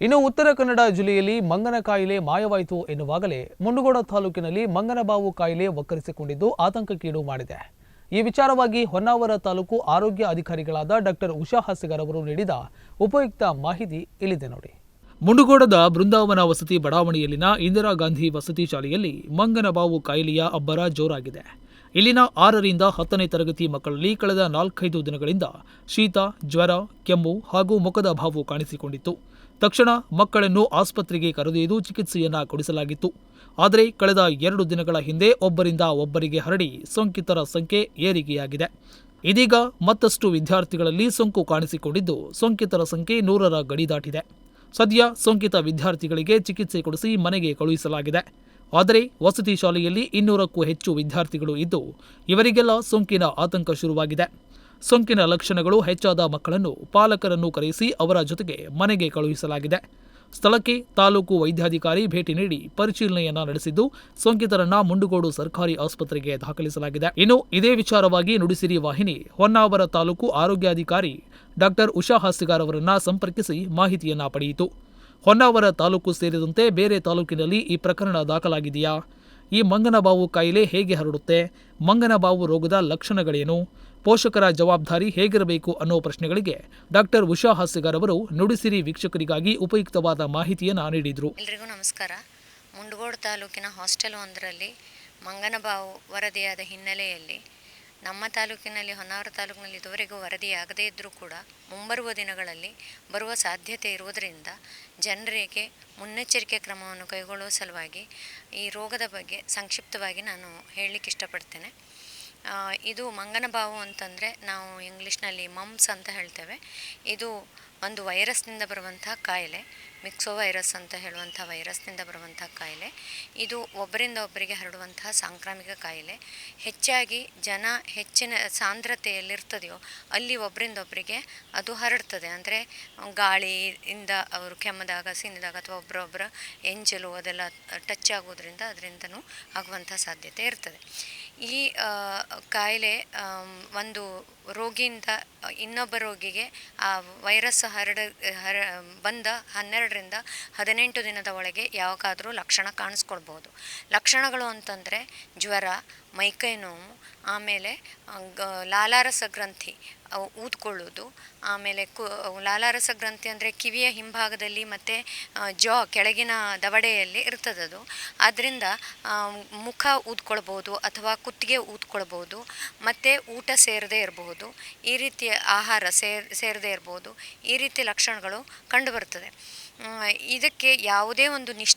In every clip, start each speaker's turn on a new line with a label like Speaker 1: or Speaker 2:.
Speaker 1: ಇನ್ನು ಉತ್ತರ ಕನ್ನಡ ಜಿಲ್ಲೆಯಲ್ಲಿ ಮಂಗನ ಕಾಯಿಲೆ ಮಾಯವಾಯಿತು ಎನ್ನುವಾಗಲೇ ಮುಂಡಗೋಡ ತಾಲೂಕಿನಲ್ಲಿ ಮಂಗನಬಾವು ಕಾಯಿಲೆ ಒಕ್ಕರಿಸಿಕೊಂಡಿದ್ದು ಆತಂಕಕ್ಕೀಡು ಮಾಡಿದೆ. ಈ ವಿಚಾರವಾಗಿ ಹೊನ್ನಾವರ ತಾಲೂಕು ಆರೋಗ್ಯ ಅಧಿಕಾರಿಗಳಾದ ಡಾಕ್ಟರ್ ಉಷಾ ಹಾಸಿಗರ್ ಅವರು ನೀಡಿದ ಉಪಯುಕ್ತ ಮಾಹಿತಿ ಇಲ್ಲಿದೆ ನೋಡಿ. ಮುಂಡಗೋಡದ ಬೃಂದಾವನ ವಸತಿ ಬಡಾವಣೆಯಲ್ಲಿನ ಇಂದಿರಾ ಗಾಂಧಿ ವಸತಿ ಶಾಲೆಯಲ್ಲಿ ಮಂಗನಬಾವು ಕಾಯಿಲೆಯ ಅಬ್ಬರ ಜೋರಾಗಿದೆ. ಇಲ್ಲಿನ ಆರರಿಂದ ಹತ್ತನೇ ತರಗತಿ ಮಕ್ಕಳಲ್ಲಿ ಕಳೆದ ನಾಲ್ಕೈದು ದಿನಗಳಿಂದ ಶೀತ, ಜ್ವರ, ಕೆಮ್ಮು ಹಾಗೂ ಮುಖದ ಭಾವು ಕಾಣಿಸಿಕೊಂಡಿತ್ತು. ತಕ್ಷಣ ಮಕ್ಕಳನ್ನು ಆಸ್ಪತ್ರೆಗೆ ಕರೆದೊಯ್ದು ಚಿಕಿತ್ಸೆಯನ್ನು ಕೊಡಿಸಲಾಗಿತ್ತು. ಆದರೆ ಕಳೆದ ಎರಡು ದಿನಗಳ ಹಿಂದೆ ಒಬ್ಬರಿಂದ ಒಬ್ಬರಿಗೆ ಹರಡಿ ಸೋಂಕಿತರ ಸಂಖ್ಯೆ ಏರಿಕೆಯಾಗಿದೆ. ಇದೀಗ ಮತ್ತಷ್ಟು ವಿದ್ಯಾರ್ಥಿಗಳಲ್ಲಿ ಸೋಂಕು ಕಾಣಿಸಿಕೊಂಡಿದ್ದು ಸೋಂಕಿತರ ಸಂಖ್ಯೆ ನೂರರ ಗಡಿ ದಾಟಿದೆ. ಸದ್ಯ ಸೋಂಕಿತ ವಿದ್ಯಾರ್ಥಿಗಳಿಗೆ ಚಿಕಿತ್ಸೆ ಕೊಡಿಸಿ ಮನೆಗೆ ಕಳುಹಿಸಲಾಗಿದೆ. ಆದರೆ ವಸತಿ ಶಾಲೆಯಲ್ಲಿ ಇನ್ನೂರಕ್ಕೂ ಹೆಚ್ಚು ವಿದ್ಯಾರ್ಥಿಗಳು ಇದ್ದು ಇವರಿಗೆಲ್ಲ ಸೋಂಕಿನ ಆತಂಕ ಶುರುವಾಗಿದೆ. ಸೋಂಕಿನ ಲಕ್ಷಣಗಳು ಹೆಚ್ಚಾದ ಮಕ್ಕಳನ್ನು ಪಾಲಕರನ್ನು ಕರೆಯಿಸಿ ಅವರ ಜೊತೆಗೆ ಮನೆಗೆ ಕಳುಹಿಸಲಾಗಿದೆ. ಸ್ಥಳಕ್ಕೆ ತಾಲೂಕು ವೈದ್ಯಾಧಿಕಾರಿ ಭೇಟಿ ನೀಡಿ ಪರಿಶೀಲನೆಯನ್ನ ನಡೆಸಿದ್ದು, ಸೋಂಕಿತರನ್ನ ಮುಂಡುಗೋಡು ಸರ್ಕಾರಿ ಆಸ್ಪತ್ರೆಗೆ ದಾಖಲಿಸಲಾಗಿದೆ. ಇನ್ನು ಇದೇ ವಿಚಾರವಾಗಿ ನುಡಿಸಿರಿ ವಾಹಿನಿ, ಹೊನ್ನಾವರ ತಾಲೂಕು ಆರೋಗ್ಯಾಧಿಕಾರಿ ಡಾಕ್ಟರ್ ಉಷಾ ಹಾಸಿಗಾರ್ ಅವರನ್ನ ಸಂಪರ್ಕಿಸಿ ಮಾಹಿತಿಯನ್ನ ಪಡೆಯಿತು. ಹೊನ್ನಾವರ ತಾಲೂಕು ಸೇರಿದಂತೆ ಬೇರೆ ತಾಲೂಕಿನಲ್ಲಿ ಈ ಪ್ರಕರಣ ದಾಖಲಾಗಿದೆಯಾ? ಈ ಮಂಗನಬಾವು ಕಾಯಿಲೆ ಹೇಗೆ ಹರಡುತ್ತೆ? ಮಂಗನಬಾವು ರೋಗದ ಲಕ್ಷಣಗಳೇನು? ಪೋಷಕರ ಜವಾಬ್ದಾರಿ ಹೇಗಿರಬೇಕು ಅನ್ನೋ ಪ್ರಶ್ನೆಗಳಿಗೆ ಡಾಕ್ಟರ್ ಉಷಾ ಹಾಸ್ಯಗಾರ್ ಅವರು ನುಡಿಸಿರಿ ವೀಕ್ಷಕರಿಗಾಗಿ ಉಪಯುಕ್ತವಾದ ಮಾಹಿತಿಯನ್ನು ನೀಡಿದರು.
Speaker 2: ಎಲ್ರಿಗೂ ನಮಸ್ಕಾರ. ಮುಂಡಗೋಡ್ ತಾಲೂಕಿನ ಹಾಸ್ಟೆಲ್ ಒಂದರಲ್ಲಿ ಮಂಗನಬಾವು ವರದಿಯಾದ ಹಿನ್ನೆಲೆಯಲ್ಲಿ ನಮ್ಮ ತಾಲೂಕಿನಲ್ಲಿ ಹೊನ್ನಾವರ ತಾಲೂಕಿನಲ್ಲಿ ಇದುವರೆಗೂ ವರದಿಯಾಗದೇ ಇದ್ದರೂ ಕೂಡ ಮುಂಬರುವ ದಿನಗಳಲ್ಲಿ ಬರುವ ಸಾಧ್ಯತೆ ಇರುವುದರಿಂದ ಜನರಿಗೆ ಮುನ್ನೆಚ್ಚರಿಕೆ ಕ್ರಮವನ್ನು ಕೈಗೊಳ್ಳುವ ಸಲುವಾಗಿ ಈ ರೋಗದ ಬಗ್ಗೆ ಸಂಕ್ಷಿಪ್ತವಾಗಿ ನಾನು ಹೇಳಲಿಕ್ಕೆ ಇಷ್ಟಪಡ್ತೇನೆ. ಇದು ಮಂಗನಬಾವು ಅಂತಂದರೆ ನಾವು ಇಂಗ್ಲೀಷ್ನಲ್ಲಿ ಮಮ್ಸ್ ಅಂತ ಹೇಳ್ತೇವೆ. ಇದು ಒಂದು ವೈರಸ್ನಿಂದ ಬರುವಂತಹ ಕಾಯಿಲೆ ಮಿಕ್ಸೋ ವೈರಸ್ ಅಂತ ಹೇಳುವಂಥ ವೈರಸ್ನಿಂದ ಬರುವಂಥ ಕಾಯಿಲೆ. ಇದು ಒಬ್ಬರಿಂದ ಒಬ್ಬರಿಗೆ ಹರಡುವಂತಹ ಸಾಂಕ್ರಾಮಿಕ ಕಾಯಿಲೆ. ಹೆಚ್ಚಾಗಿ ಜನ ಹೆಚ್ಚಿನ ಸಾಂದ್ರತೆಯಲ್ಲಿರ್ತದೆಯೋ ಅಲ್ಲಿ ಒಬ್ಬರಿಂದ ಒಬ್ಬರಿಗೆ ಅದು ಹರಡ್ತದೆ. ಅಂದರೆ ಗಾಳಿಯಿಂದ ಅವರು ಕೆಮ್ಮದಾಗ, ಸೀನಿದಾಗ ಅಥವಾ ಒಬ್ಬರೊಬ್ಬರ ಎಂಜಲು ಅದೆಲ್ಲ ಟಚ್ ಆಗೋದ್ರಿಂದ ಅದರಿಂದನೂ ಆಗುವಂಥ ಸಾಧ್ಯತೆ ಇರ್ತದೆ. ಈ ಕಾಯಿಲೆ ಒಂದು ರೋಗಿಯಿಂದ, ಇನ್ನೊಬ್ಬ ರೋಗಿಗೆ ಆ ವೈರಸ್ ಹರಡ, ಹರ, ಬಂದ ಹನ್ನೆರಡರಿಂದ ಹದಿನೆಂಟು ದಿನದ ಒಳಗೆ ಯಾವಾಗಾದರೂ ಲಕ್ಷಣ ಕಾಣಿಸ್ಕೊಳ್ಬೋದು. ಲಕ್ಷಣಗಳು ಅಂತಂದರೆ ಜ್ವರ, ಮೈಕೈ ನೋವು, ಆಮೇಲೆ ಲಾಲಾರಸ ಗ್ರಂಥಿ ಊದ್ಕೊಳ್ಳೋದು. ಆಮೇಲೆ ಕು ಲಾಲಾರಸ ಗ್ರಂಥಿ ಅಂದರೆ ಕಿವಿಯ ಹಿಂಭಾಗದಲ್ಲಿ ಮತ್ತು ಜಾ, ಕೆಳಗಿನ ದವಡೆಯಲ್ಲಿ ಇರ್ತದದು. ಆದ್ದರಿಂದ ಮುಖ ಊದ್ಕೊಳ್ಬೋದು ಅಥವಾ ಕುತ್ತಿಗೆ ಊದ್ಕೊಳ್ಬೋದು ಮತ್ತು ಊಟ ಸೇರದೇ ಇರಬಹುದು. ಈ ರೀತಿಯ ಆಹಾರ ಸೇರ್ ಸೇರದೇ ಇರ್ಬೋದು ಈ ರೀತಿಯ ಲಕ್ಷಣಗಳು ಕಂಡುಬರ್ತದೆ ಇದಕ್ಕೆ ಯಾವುದೇ ಒಂದು ನಿಶ್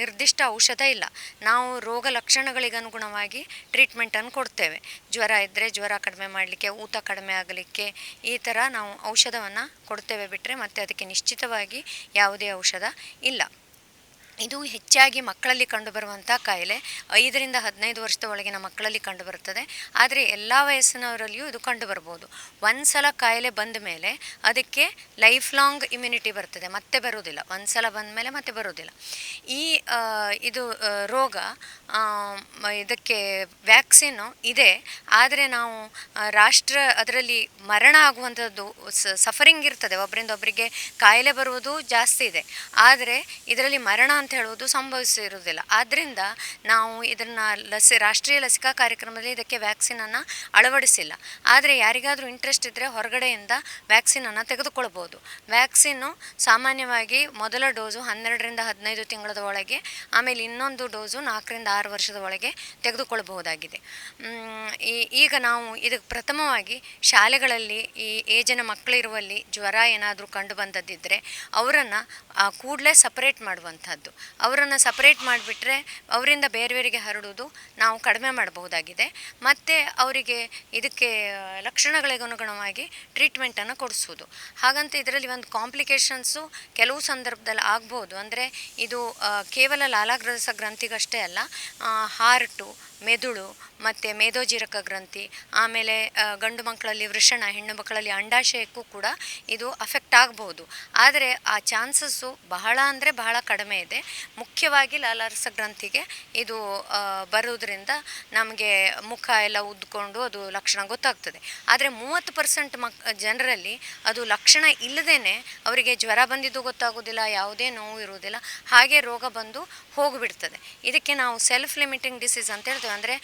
Speaker 2: ನಿರ್ದಿಷ್ಟ ಔಷಧ ಇಲ್ಲ. ನಾವು ರೋಗ ಲಕ್ಷಣಗಳಿಗನುಗುಣವಾಗಿ ಟ್ರೀಟ್ಮೆಂಟನ್ನು ಕೊಡ್ತೇವೆ. ಜ್ವರ ಇದ್ದರೆ ಜ್ವರ ಕಡಿಮೆ ಮಾಡಲಿಕ್ಕೆ ಊತ ಕಡಿಮೆ ಆಗಲಿಕ್ಕೆ ಈ ಥರ ನಾವು ಔಷಧವನ್ನು ಕೊಡ್ತೇವೆ ಬಿಟ್ಟರೆ ಮತ್ತೆ ಅದಕ್ಕೆ ನಿಶ್ಚಿತವಾಗಿ ಯಾವುದೇ ಔಷಧ ಇಲ್ಲ. ಇದು ಹೆಚ್ಚಾಗಿ ಮಕ್ಕಳಲ್ಲಿ ಕಂಡುಬರುವಂಥ ಕಾಯಿಲೆ. ಐದರಿಂದ ಹದಿನೈದು ವರ್ಷದ ಒಳಗಿನ ಮಕ್ಕಳಲ್ಲಿ ಕಂಡುಬರುತ್ತದೆ. ಆದರೆ ಎಲ್ಲ ವಯಸ್ಸಿನವರಲ್ಲಿಯೂ ಇದು ಕಂಡುಬರ್ಬೋದು. ಒಂದು ಸಲ ಕಾಯಿಲೆ ಬಂದ ಮೇಲೆ ಅದಕ್ಕೆ ಲೈಫ್ ಲಾಂಗ್ ಇಮ್ಯುನಿಟಿ ಬರ್ತದೆ. ಮತ್ತೆ ಬರುವುದಿಲ್ಲ. ಒಂದು ಸಲ ಬಂದ ಮೇಲೆ ಮತ್ತೆ ಬರುವುದಿಲ್ಲ. ಈ ಇದು ರೋಗ ಇದಕ್ಕೆ ವ್ಯಾಕ್ಸಿನ್ನು ಇದೆ. ಆದರೆ ನಾವು ರಾಷ್ಟ್ರ ಅದರಲ್ಲಿ ಮರಣ ಆಗುವಂಥದ್ದು ಸಫರಿಂಗ್ ಇರ್ತದೆ. ಒಬ್ಬರಿಂದ ಒಬ್ಬರಿಗೆ ಕಾಯಿಲೆ ಬರುವುದು ಜಾಸ್ತಿ ಇದೆ. ಆದರೆ ಇದರಲ್ಲಿ ಮರಣ ಅಂತ ಹೇಳುವುದು ಸಂಭವಿಸಿರುವುದಿಲ್ಲ. ಆದ್ದರಿಂದ ನಾವು ಇದನ್ನು ಲಸಿ, ರಾಷ್ಟ್ರೀಯ ಲಸಿಕಾ ಕಾರ್ಯಕ್ರಮದಲ್ಲಿ ಇದಕ್ಕೆ ವ್ಯಾಕ್ಸಿನನ್ನು ಅಳವಡಿಸಿಲ್ಲ. ಆದರೆ ಯಾರಿಗಾದರೂ ಇಂಟ್ರೆಸ್ಟ್ ಇದ್ದರೆ ಹೊರಗಡೆಯಿಂದ ವ್ಯಾಕ್ಸಿನನ್ನು ತೆಗೆದುಕೊಳ್ಬೋದು ವ್ಯಾಕ್ಸಿನ್ನು ಸಾಮಾನ್ಯವಾಗಿ ಮೊದಲ ಡೋಸು ಹನ್ನೆರಡರಿಂದ ಹದಿನೈದು ತಿಂಗಳದ ಒಳಗೆ, ಆಮೇಲೆ ಇನ್ನೊಂದು ಡೋಸು ನಾಲ್ಕರಿಂದ ಆರು ವರ್ಷದ ಒಳಗೆ ತೆಗೆದುಕೊಳ್ಳಬಹುದಾಗಿದೆ. ಈಗ ನಾವು ಇದಕ್ಕೆ ಪ್ರಥಮವಾಗಿ ಶಾಲೆಗಳಲ್ಲಿ ಈ ಏಜಿನ ಮಕ್ಕಳಿರುವಲ್ಲಿ ಜ್ವರ ಏನಾದರೂ ಕಂಡು ಬಂದದ್ದಿದ್ದರೆ ಅವರನ್ನು ಕೂಡಲೇ ಸಪರೇಟ್ ಮಾಡುವಂಥದ್ದು ಅವರನ್ನು ಸಪ್ರೇಟ್ ಮಾಡಿಬಿಟ್ರೆ ಅವರಿಂದ ಬೇರೆ ಬೇರೆಗೆ ಹರಡುವುದು ನಾವು ಕಡಿಮೆ ಮಾಡಬಹುದಾಗಿದೆ. ಮತ್ತು ಅವರಿಗೆ ಇದಕ್ಕೆ ಲಕ್ಷಣಗಳಿಗೆ ಅನುಗುಣವಾಗಿ ಟ್ರೀಟ್ಮೆಂಟನ್ನು ಕೊಡಿಸೋದು ಹಾಗಂತ ಇದರಲ್ಲಿ ಒಂದು ಕಾಂಪ್ಲಿಕೇಶನ್ಸು ಕೆಲವು ಸಂದರ್ಭದಲ್ಲಿ ಆಗ್ಬೋದು. ಅಂದರೆ ಇದು ಕೇವಲ ಲಾಲಾಗ್ರಸ ಗ್ರಂಥಿಗಷ್ಟೇ ಅಲ್ಲ ಹಾರ್ಟು ಮೆದುಳು, ಮತ್ತು ಮೇದೋಜೀರಕ ಗ್ರಂಥಿ, ಆಮೇಲೆ ಗಂಡು ಮಕ್ಕಳಲ್ಲಿ ವೃಷಣ, ಹೆಣ್ಣು ಮಕ್ಕಳಲ್ಲಿ ಅಂಡಾಶಯಕ್ಕೂ ಕೂಡ ಇದು ಅಫೆಕ್ಟ್ ಆಗ್ಬೋದು. ಆದರೆ ಆ ಚಾನ್ಸಸ್ಸು ಬಹಳ ಅಂದರೆ ಬಹಳ ಕಡಿಮೆ ಇದೆ. ಮುಖ್ಯವಾಗಿ ಲಾಲಾರಸ ಗ್ರಂಥಿಗೆ ಇದು ಬರೋದ್ರಿಂದ ನಮಗೆ ಮುಖ ಎಲ್ಲ ಉದ್ಕೊಂಡು ಅದು ಲಕ್ಷಣ ಗೊತ್ತಾಗ್ತದೆ. ಆದರೆ ಮೂವತ್ತು ಪರ್ಸೆಂಟ್ ಮಕ್, ಜನರಲ್ಲಿ ಅದು ಲಕ್ಷಣ ಇಲ್ಲದೇ ಅವರಿಗೆ ಜ್ವರ ಬಂದಿದ್ದು ಗೊತ್ತಾಗೋದಿಲ್ಲ ಯಾವುದೇ ನೋವು ಇರುವುದಿಲ್ಲ, ಹಾಗೆ ರೋಗ ಬಂದು ಹೋಗಿಬಿಡ್ತದೆ. ಇದಕ್ಕೆ ನಾವು ಸೆಲ್ಫ್ ಲಿಮಿಟಿಂಗ್ ಡಿಸೀಸ್ ಅಂತ ಹೇಳ್ತೇವೆ. ಅಂದರೆ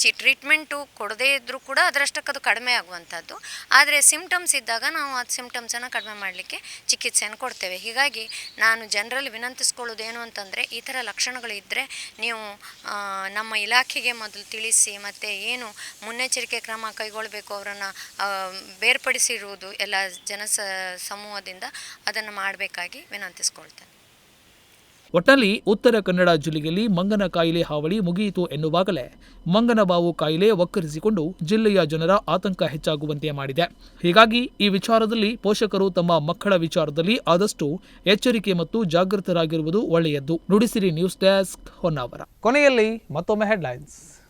Speaker 2: ಚಿ ಟ್ರೀಟ್ಮೆಂಟು ಕೊಡದೇ ಇದ್ದರೂ ಕೂಡ ಅದರಷ್ಟಕ್ಕೆ ಅದು ಕಡಿಮೆ ಆಗುವಂಥದ್ದು. ಆದರೆ ಸಿಮ್ಟಮ್ಸ್ ಇದ್ದಾಗ ನಾವು ಆ ಸಿಮ್ಟಮ್ಸನ್ನು ಕಡಿಮೆ ಮಾಡಲಿಕ್ಕೆ ಚಿಕಿತ್ಸೆಯನ್ನು ಕೊಡ್ತೇವೆ. ಹೀಗಾಗಿ ನಾನು ಜನರಲ್ಲಿ ವಿನಂತಿಸ್ಕೊಳ್ಳೋದು ಏನು ಅಂತಂದರೆ, ಈ ಥರ ಲಕ್ಷಣಗಳಿದ್ದರೆ ನೀವು ನಮ್ಮ ಇಲಾಖೆಗೆ ಮೊದಲು ತಿಳಿಸಿ, ಮತ್ತು ಏನು ಮುನ್ನೆಚ್ಚರಿಕೆ ಕ್ರಮ ಕೈಗೊಳ್ಳಬೇಕು ಅವರನ್ನು ಬೇರ್ಪಡಿಸಿರುವುದು ಎಲ್ಲ ಜನ ಸಮೂಹದಿಂದ ಅದನ್ನು ಮಾಡಬೇಕಾಗಿ ವಿನಂತಿಸ್ಕೊಳ್ತೇನೆ.
Speaker 1: ಒಟ್ಟಲ್ಲಿ ಉತ್ತರ ಕನ್ನಡ ಜಿಲ್ಲೆಯಲ್ಲಿ ಮಂಗನ ಕಾಯಿಲೆ ಹಾವಳಿ ಮುಗಿಯಿತು ಎನ್ನುವಾಗಲೇ ಮಂಗನಬಾವು ಕಾಯಿಲೆ ಒಕ್ಕರಿಸಿಕೊಂಡು ಜಿಲ್ಲೆಯ ಜನರ ಆತಂಕ ಹೆಚ್ಚಾಗುವಂತೆ ಮಾಡಿದೆ. ಹೀಗಾಗಿ ಈ ವಿಚಾರದಲ್ಲಿ ಪೋಷಕರು ತಮ್ಮ ಮಕ್ಕಳ ವಿಚಾರದಲ್ಲಿ ಆದಷ್ಟು ಎಚ್ಚರಿಕೆ ಮತ್ತು ಜಾಗೃತರಾಗಿರುವುದು ಒಳ್ಳೆಯದ್ದು. Nudisiri news desk Honnavar. ಕೊನೆಯಲ್ಲಿ ಮತ್ತೊಮ್ಮೆ ಹೆಡ್ಲೈನ್ಸ್.